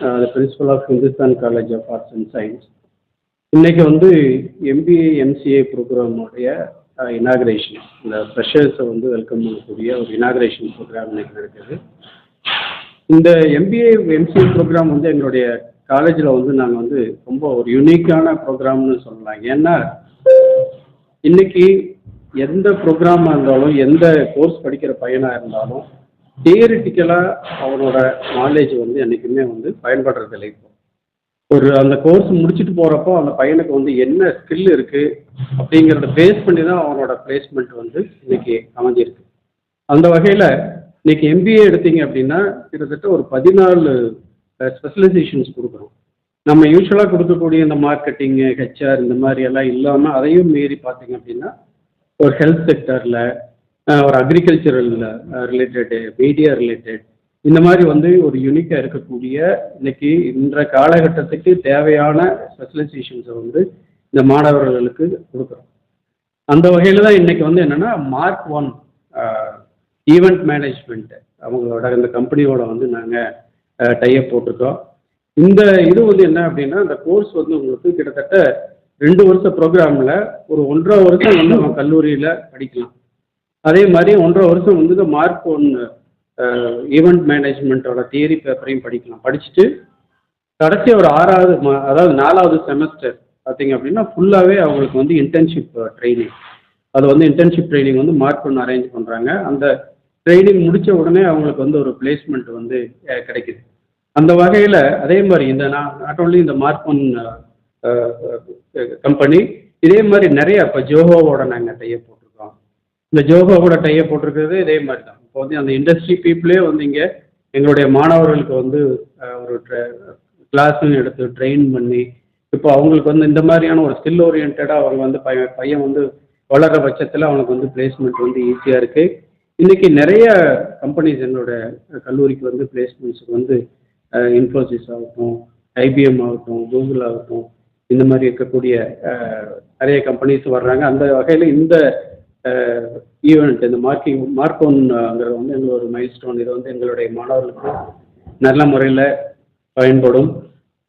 The principal of Hindustan college of arts and science இன்னைக்கு வந்து MBA MCA ப்ரோக்ராமுடைய inauguration இந்த ஃப்ரெஷர்ஸை வந்து வெல்கம் பண்ணக்கூடிய ஒரு இனாகிரேஷன் ப்ரோக்ராம் இன்னைக்கு நடக்குது. இந்த எம்பிஏ எம்சிஏ ப்ரோக்ராம் வந்து எங்களுடைய காலேஜில் வந்து நாங்கள் வந்து ரொம்ப ஒரு யூனிக்கான ப்ரோக்ராம்னு சொல்லலாம். ஏன்னா இன்னைக்கு எந்த ப்ரோக்ராமாக இருந்தாலும் எந்த கோர்ஸ் படிக்கிற பையனாக இருந்தாலும் தியரிட்டிக்கலாக அவனோட நாலேஜ் வந்து என்றைக்குமே வந்து பயன்படுறதில்லை இப்போ. ஒரு அந்த கோர்ஸ் முடிச்சுட்டு போகிறப்போ அந்த பையனுக்கு வந்து என்ன ஸ்கில் இருக்குது அப்படிங்கிறத பேஸ் பண்ணி தான் அவனோட பிளேஸ்மெண்ட் வந்து இன்னைக்கு அமைஞ்சிருக்கு. அந்த வகையில் இன்னைக்கு எம்பிஏ எடுத்தீங்க அப்படின்னா கிட்டத்தட்ட ஒரு பதினாலு ஸ்பெஷலைசேஷன்ஸ் கொடுக்குறோம் நம்ம யூஸ்வலாக கொடுக்கக்கூடிய இந்த மார்க்கெட்டிங்கு ஹெச்ஆர் இந்த மாதிரி எல்லாம் இல்லாமல் அதையும் மீறி பார்த்தீங்க அப்படின்னா ஒரு ஹெல்த் செக்டரில் ஒரு அக்ரிகல்ச்சரல் ரிலேட்டடு மீடியா ரிலேட்டட் இந்த மாதிரி வந்து ஒரு யூனிக்காக இருக்கக்கூடிய இன்னைக்கு இன்ற காலகட்டத்துக்கு தேவையான ஸ்பெஷலைசேஷன்ஸை வந்து இந்த மாணவர்களுக்கு கொடுக்குறோம். அந்த வகையில் தான் இன்னைக்கு வந்து என்னென்னா மார்க் ஒன் ஈவெண்ட் மேனேஜ்மெண்ட்டு அவங்களோட இந்த கம்பெனியோட வந்து நாங்கள் டைப் போட்டிருக்கோம். இந்த இது வந்து என்ன அப்படின்னா இந்த கோர்ஸ் வந்து உங்களுக்கு கிட்டத்தட்ட ரெண்டு வருஷ ப்ரோக்ராமில் ஒரு ஒன்றரை வருஷம் வந்து நம்ம கல்லூரியில் படிக்கலாம். அதே மாதிரி ஒன்றரை வருஷம் வந்து இந்த மார்க் ஒன் ஈவெண்ட் மேனேஜ்மெண்ட்டோட தியரி பேப்பரையும் படிக்கலாம். படிச்சுட்டு கடைசி ஒரு ஆறாவது அதாவது நாலாவது செமஸ்டர் பார்த்தீங்க அப்படின்னா ஃபுல்லாகவே அவங்களுக்கு வந்து இன்டர்ன்ஷிப் ட்ரைனிங் அது வந்து இன்டர்ன்ஷிப் ட்ரைனிங் வந்து மார்க் ஒன்று அரேஞ்ச் பண்ணுறாங்க அந்த ட்ரைனிங் முடித்த உடனே அவங்களுக்கு வந்து ஒரு பிளேஸ்மெண்ட் வந்து கிடைக்குது. அந்த வகையில் அதே மாதிரி இந்த நாட் ஓன்லி இந்த மார்க் ஒன் கம்பெனி இதே மாதிரி நிறைய இப்போ ஜோஹோவோட நாங்கள் டைப் இந்த ஜோகோ கூட டைப் போட்டிருக்கிறது இதே மாதிரி தான் இப்போ வந்து அந்த இண்டஸ்ட்ரி பீப்புளே வந்து இங்கே எங்களுடைய மாணவர்களுக்கு வந்து ஒரு கிளாஸ்ன்னு எடுத்து ட்ரெயின் பண்ணி இப்போ அவங்களுக்கு வந்து இந்த மாதிரியான ஒரு ஸ்கில் ஓரியன்டாக அவங்க வந்து பையன் பையன் வந்து வளர்கிற பட்சத்தில் அவனுக்கு வந்து பிளேஸ்மெண்ட் வந்து ஈஸியாக இருக்குது இன்றைக்கி நிறைய கம்பெனிஸ் எங்களோட கல்லூரிக்கு வந்து பிளேஸ்மெண்ட்ஸுக்கு வந்து இன்ஃபோசிஸ் ஆகட்டும் ஐபிஎம் ஆகட்டும் கூகுள் ஆகட்டும் இந்த மாதிரி இருக்கக்கூடிய நிறைய கம்பெனிஸ் வர்றாங்க. அந்த வகையில் இந்த ஈவெண்ட் இந்த மார்க்கிங் மார்க் ஒன்ங்கிறது வந்து எங்களுக்கு ஒரு மைல் ஸ்டோன் இது வந்து எங்களுடைய மாணவர்களுக்கு நல்ல முறையில் பயன்படும்.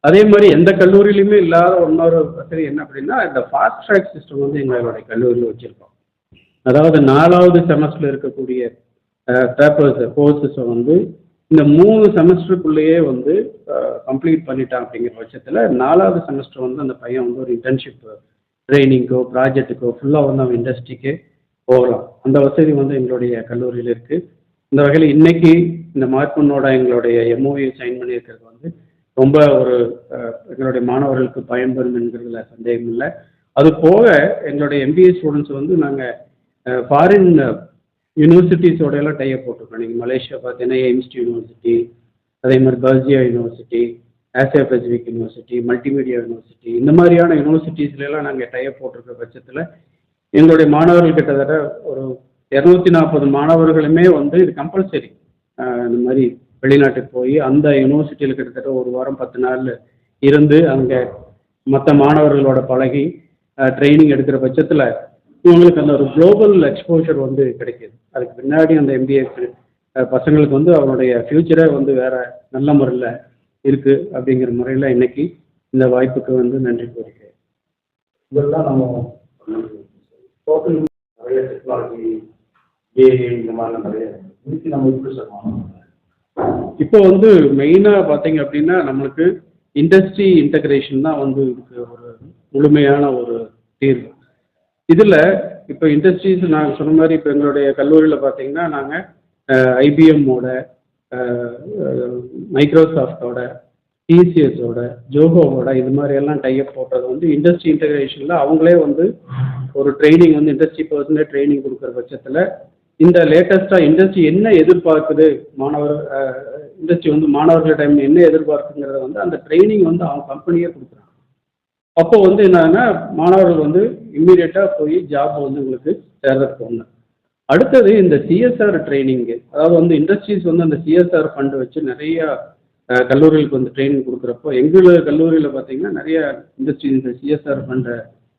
அதே மாதிரி எந்த கல்லூரியிலையுமே இல்லாத இன்னொரு வசதி என்ன அப்படின்னா இந்த ஃபாஸ்ட் ட்ராக் சிஸ்டம் வந்து எங்களுடைய கல்லூரியில் வச்சுருக்கோம். அதாவது நாலாவது செமஸ்டரில் இருக்கக்கூடிய பேப்பர்ஸ் கோர்சஸை வந்து இந்த மூணு செமஸ்டருக்குள்ளேயே வந்து கம்ப்ளீட் பண்ணிட்டான் அப்படிங்கிற பட்சத்தில் நாலாவது செமஸ்டர் வந்து அந்த பையன் வந்து ஒரு இன்டர்ன்ஷிப் ட்ரைனிங்கோ ப்ராஜெக்ட்டுக்கோ ஃபுல்லாக வந்து அவன் இண்டஸ்ட்ரிக்கு போகலாம் அந்த வசதி வந்து எங்களுடைய கல்லூரியில் இருக்குது இந்த வகையில் இன்னைக்கு இந்த மார்க்கனோட எங்களுடைய எம்ஓவியை சைன் பண்ணியிருக்கிறது வந்து ரொம்ப ஒரு எங்களுடைய மாணவர்களுக்கு பயன்பெறும் என்கிறதுல சந்தேகம் இல்லை. அது போக எங்களுடைய எம்பிஏ ஸ்டூடெண்ட்ஸ் வந்து நாங்கள் ஃபாரின் யூனிவர்சிட்டிஸோட எல்லாம் டைப் போட்டிருக்கோம். நீங்கள் மலேசியா பார்த்தீங்கன்னா எய்ம்ஸ்ட் யூனிவர்சிட்டி அதே மாதிரி Berjaya university Asia Pacific university multimedia university இந்த மாதிரியான யூனிவர்சிட்டிஸ்லாம் நாங்கள் டைப் போட்டிருக்க பட்சத்தில் எங்களுடைய மாணவர்கள் கிட்டத்தட்ட ஒரு இரநூத்தி நாற்பது மாணவர்களுமே வந்து இது கம்பல்சரி இந்த மாதிரி வெளிநாட்டுக்கு போய் அந்த யூனிவர்சிட்டியில் கிட்டத்தட்ட ஒரு வாரம் பத்து நாள் இருந்து அங்கே மற்ற மாணவர்களோட பழகி ட்ரைனிங் எடுக்கிற பட்சத்தில் இவங்களுக்கு அந்த ஒரு குளோபல் எக்ஸ்போஷர் வந்து கிடைக்கிது. அதுக்கு பின்னாடி அந்த எம்பிஏ பசங்களுக்கு வந்து அவனுடைய ஃப்யூச்சரே வந்து வேற நல்ல முறையில் இருக்குது அப்படிங்கிற முறையில் இன்னைக்கு இந்த வாய்ப்புக்கு வந்து நன்றி கூறுகிறேன். இதெல்லாம் நம்ம டோட்டல் நிறைய டெக்னாலஜி ஏஐ இந்த மாதிரிலாம் நிறைய இதுக்கு நம்ம எப்படி சார் இப்போ வந்து மெயினாக பார்த்தீங்க அப்படின்னா நம்மளுக்கு இண்டஸ்ட்ரி இன்டகிரேஷன் தான் வந்து இதுக்கு ஒரு முழுமையான ஒரு தீர்வு. இதில் இப்போ இண்டஸ்ட்ரீஸ் நாங்கள் சொன்ன மாதிரி இப்போ எங்களுடைய கல்லூரியில் பார்த்தீங்கன்னா நாங்கள் ஐபிஎம்மோட மைக்ரோசாஃப்டோட டிசிஎஸோட ஜோகோவோட இது மாதிரி எல்லாம் டைப் போட்டது வந்து இண்டஸ்ட்ரி இன்டகிரேஷனில் அவங்களே வந்து ஒரு ட்ரைனிங் வந்து இண்டஸ்ட்ரி பர்சனே ட்ரைனிங் கொடுக்குற பட்சத்தில் இந்த லேட்டஸ்ட்டாக இண்டஸ்ட்ரி என்ன எதிர்பார்க்குது? மாணவர் இண்டஸ்ட்ரி வந்து மாணவர்களிடம் என்ன எதிர்பார்க்குங்கிறத வந்து அந்த ட்ரைனிங் வந்து அவங்க கம்பெனியே கொடுக்குறாங்க. அப்போ வந்து என்னன்னா மாணவர்கள் வந்து இம்மீடியட்டாக போய் ஜாப் வந்து உங்களுக்கு சேர்றதுக்கு ஒன்று அடுத்தது இந்த சிஎஸ்ஆர் ட்ரைனிங்கு அதாவது வந்து இண்டஸ்ட்ரீஸ் வந்து அந்த சிஎஸ்ஆர் ஃபண்டு வச்சு நிறைய கல்லூரிகளுக்கு வந்து ட்ரைனிங் கொடுக்குறப்போ எங்களோட கல்லூரியில் பார்த்தீங்கன்னா நிறைய இண்டஸ்ட்ரி இந்த சிஎஸ்ஆர் ஃபண்டை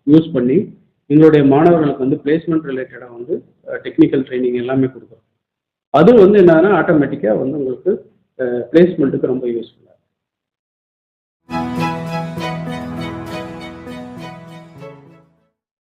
யூஸ் பண்ணி எங்களுடைய மாணவர்களுக்கு வந்து பிளேஸ்மெண்ட் ரிலேட்டடாக வந்து டெக்னிக்கல் ட்ரைனிங் எல்லாமே கொடுக்குறோம். அது வந்து என்னன்னா ஆட்டோமேட்டிக்காக வந்து உங்களுக்கு பிளேஸ்மெண்ட்டுக்கு ரொம்ப யூஸ்ஃபுல்